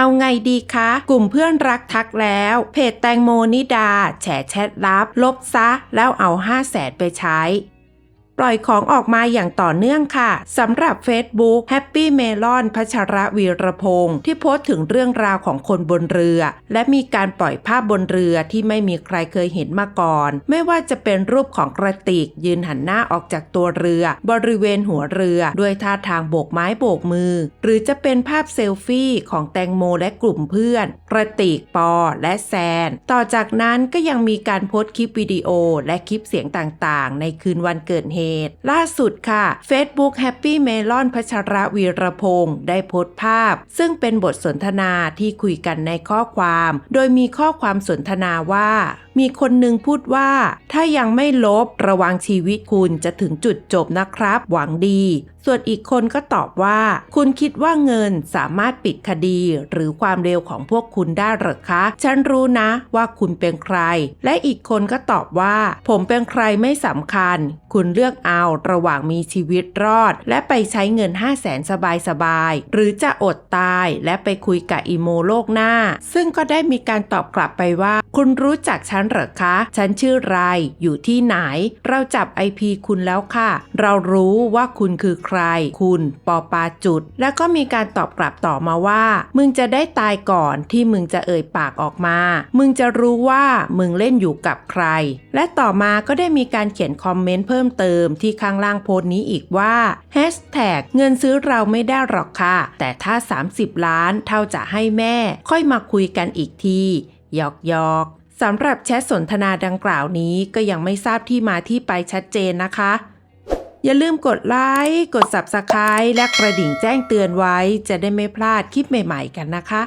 เอาไงดีคะ กลุ่มเพื่อนรักทักแล้ว เพจแตงโมนิดา แฉแชทลับ ลบซะ แล้วเอา5้าแสนไปใช้ ปล่อยของออกมาอย่างต่อเนื่องค่ะสำหรับ Facebook Happy Melon พัชระวีรพงศ์ที่โพสต์ถึงเรื่องราวของคนบนเรือ และมีการปล่อยภาพบนเรือที่ไม่มีใครเคยเห็นมาก่อน ไม่ว่าจะเป็นรูปของกระติก ยืนหันหน้าออกจากตัวเรือ บริเวณหัวเรือ ด้วยท่าทางโบกไม้โบกมือ หรือจะเป็นภาพเซลฟี่ของแตงโมและกลุ่มเพื่อน กระติกปอและแซน ต่อจากนั้นก็ยังมีการโพสต์คลิปวิดีโอและคลิปเสียงต่างๆ ในคืนวันเกิดเหตุล่าสุดค่ะ Facebook Happy Melon พัชระวีรพงศ์ได้โพสต์ภาพ ซึ่งเป็นบทสนทนาที่คุยกันในข้อความ โดยมีข้อความสนทนาว่า มีคนหนึ่งพูดว่า ถ้ายังไม่ลบระวังชีวิตคุณจะถึงจุดจบนะครับ หวังดี ส่วนอีกคนก็ตอบว่า คุณคิดว่าเงินสามารถปิดคดี หรือความเร็วของพวกคุณได้หรือคะ ฉันรู้นะว่าคุณเป็นใคร และอีกคนก็ตอบว่า ผมเป็นใครไม่สำคัญ คุณเลือกเอาระหว่างมีชีวิตรอด และไปใช้เงิน 5 0 0แสนสบายๆหรือจะอดตายและไปคุยกับอีโมโลกหน้า ซึ่งก็ได้มีการตอบกลับไปว่าคุณรู้จักฉันเหรอคะ ฉันชื่อไร อยู่ที่ไหน เราจับไอพีคุณแล้วค่ะ เรารู้ว่าคุณคือใคร คุณปอปาจุด แล้วก็มีการตอบกลับต่อมาว่า มึงจะได้ตายก่อนที่มึงจะเอ่ยปากออกมา มึงจะรู้ว่ามึงเล่นอยู่กับใคร และต่อมาก็ได้มีการเขียนคอมเมนต์เพิ่มเติมที่ข้างล่างโพสต์นี้อีกว่า Hashtag เงินซื้อเราไม่ได้หรอกค่ะ แต่ถ้า 30 ล้านเท่าจะให้แม่ ค่อยมาคุยกันอีกที หยอกหยอกสำหรับแชทสนทนาดังกล่าวนี้ก็ยังไม่ทราบที่มาที่ไปชัดเจนนะคะ อย่าลืมกดไลค์กด Subscribe และกระดิ่งแจ้งเตือนไว้ จะได้ไม่พลาดคลิปใหม่ ๆ กันนะคะ